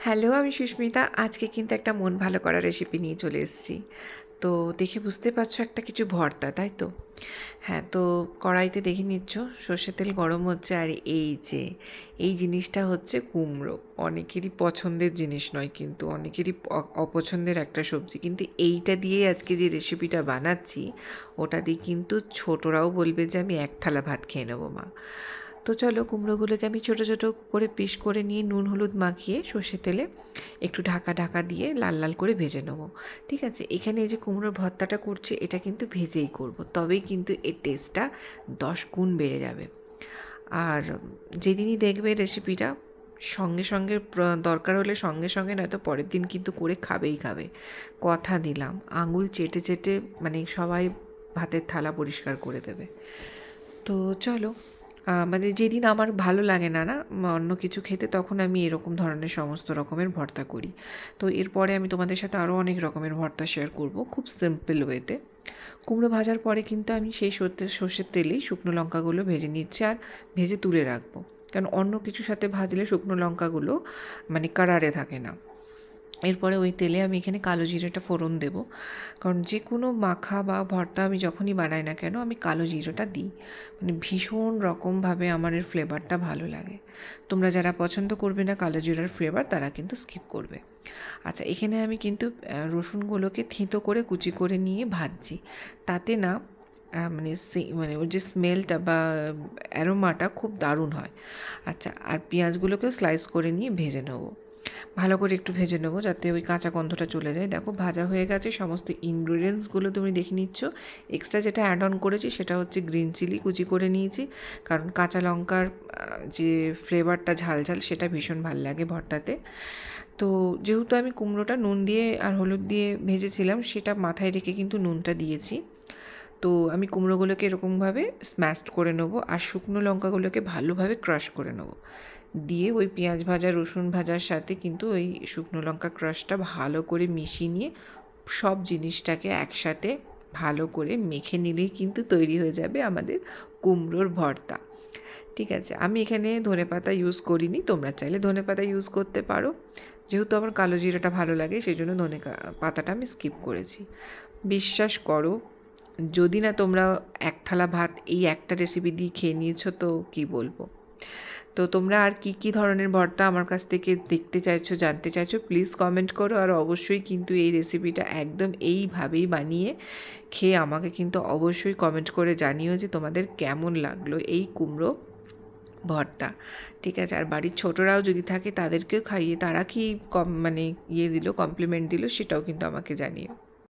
Hello, আমি সুস্মিতা। আজকে কিন্তু একটা মন ভালো করা রেসিপি নিয়ে চলে এসেছি। তো দেখে বুঝতে পারছ একটা কিছু ভর্তা, তাই তো? হ্যাঁ তো কড়াইতে দেখে নিচ্ছ, সর্ষের তেল গরম হচ্ছে আর এই যে, এই জিনিসটা হচ্ছে কুমড়ো। অনেকেরই পছন্দের জিনিস নয় কিন্তু, অনেকেরই অপছন্দের একটা সবজি। কিন্তু এইটা দিয়ে আজকে যে রেসিপিটা বানাচ্ছি, ওটা দিয়ে কিন্তু ছোটরাও বলবে যে আমি এক থালা ভাত খেয়ে নেব, মা। তো চলো কুমড়োগুলোকে আমি ছোটো ছোটো করে পিস করে নিয়ে নুন, হলুদ মাখিয়ে সর্ষে তেলে একটু ঢাকা ঢাকা দিয়ে লাল লাল করে ভেজে নেব। ঠিক আছে? এখানে এই যে কুমড়োর ভর্তাটা করছি, এটা কিন্তু ভেজেই করব। তবেই কিন্তু এর টেস্টটা দশ গুণ বেড়ে যাবে। আর যেদিনই দেখবে রেসিপিটা সঙ্গে সঙ্গে দরকার হলে সঙ্গে সঙ্গে নয়তো পরের দিন কিন্তু করে খাবেই খাবে। কথা দিলাম। আঙুল চেটে চেটে মানে সবাই ভাতের থালা পরিষ্কার করে দেবে। তো চলো মানে যেদিন আমার ভালো লাগে না না অন্য কিছু খেতে, তখন আমি এরকম ধরনের সমস্ত রকমের ভর্তা করি। তো এরপরে আমি তোমাদের সাথে আরও অনেক রকমের ভর্তা শেয়ার করব, খুব সিম্পল ওয়েতে কুমড়ো ভাজার পরে কিন্তু আমি সেই সর্ষে- সর্ষের তেলেই শুকনো লঙ্কাগুলো ভেজে নিচ্ছি আর ভেজে তুলে রাখব। কারণ অন্য কিছুর সাথে ভাজলে শুকনো লঙ্কাগুলো মানে কারারে থাকে না। এরপরে ওই তেলে আমি এখানে কালো জিরেটা ফোড়ন দেব। কারণ যে কোনো মাখা বা ভর্তা আমি যখনই বানাই না কেন, আমি কালো জিরেটা দিই। মানে ভীষণ রকমভাবে আমার এর ফ্লেভারটা ভালো লাগে। তোমরা যারা পছন্দ করবে না কালো জিরার ফ্লেভার, তারা কিন্তু স্কিপ করবে। আচ্ছা এখানে আমি কিন্তু রসুনগুলোকে থিতো করে কুচি করে নিয়ে ভাজছি। তাতে না মানে সে- মানে ওর যে স্মেলটা বা অ্যারোমাটা খুব দারুণ হয়। আচ্ছা আর পেঁয়াজগুলোকেও স্লাইস করে নিয়ে ভেজে নেব। ভালো করে একটু ভেজে নেব যাতে ওই কাঁচা গন্ধটা চলে যায়। দেখো, ভাজা হয়ে গেছে, সমস্ত ইনগ্রিডিয়েন্টসগুলো তুমি দেখে নিচ্ছ। এক্সট্রা যেটা অ্যাড অন করেছি সেটা হচ্ছে গ্রিন চিলি কুচি করে নিয়েছি। কারণ কাঁচা লঙ্কার যে ফ্লেভারটা ঝাল ঝাল সেটা ভীষণ ভালো লাগে ভর্তাতে। তো যেহেতু আমি কুমড়োটা নুন দিয়ে আর হলুদ দিয়ে ভেজেছিলাম, সেটা মাথায় রেখে কিন্তু নুনটা দিয়েছি। তো আমি কুমড়োগুলোকে এরকমভাবে স্ম্যাশড করে নেব আর শুকনো লঙ্কাগুলোকে ভালোভাবে ক্রাশ করে নেব। দিয়ে ওই পেঁয়াজ ভাজা, রসুন ভাজার সাথে কিন্তু ওই শুকনো লঙ্কা ক্রাশটা ভালো করে মিশিয়ে নিয়ে সব জিনিসটাকে একসাথে ভালো করে মেখে নিলেই কিন্তু তৈরি হয়ে যাবে আমাদের কুমড়োর ভর্তা। ঠিক আছে, আমি এখানে ধনে পাতা ইউজ করিনি, তোমরা চাইলে ধনে পাতা ইউজ করতে পারো। যেহেতু আমার কালো জিরাটা ভালো লাগে, সেই জন্য ধনে পাতাটা আমি স্কিপ করেছি। বিশ্বাস করো যদি না তোমরা এক থালা ভাত এই একটা রেসিপি দিয়ে খেয়ে নিয়েছো, তো কি বলব? তো তোমরা আর কি কি ধরনের ভর্তা আমার কাছ থেকে দেখতে চাইছো, জানতে চাইছো প্লিজ কমেন্ট করো। আর অবশ্যই কিন্তু এই রেসিপিটা একদম এইভাবেই বানিয়ে খেয়ে আমাকে কিন্তু অবশ্যই কমেন্ট করে জানিও যে তোমাদের কেমন লাগল এই কুমড়ো ভর্তা। ঠিক আছে? আর বাড়ির ছোটরাও যদি থাকে তাদেরকেও খাইয়ে, তারা কি কম মানে ইয়ে দিল কমপ্লিমেন্ট দিল, সেটাও কিন্তু আমাকে জানিও।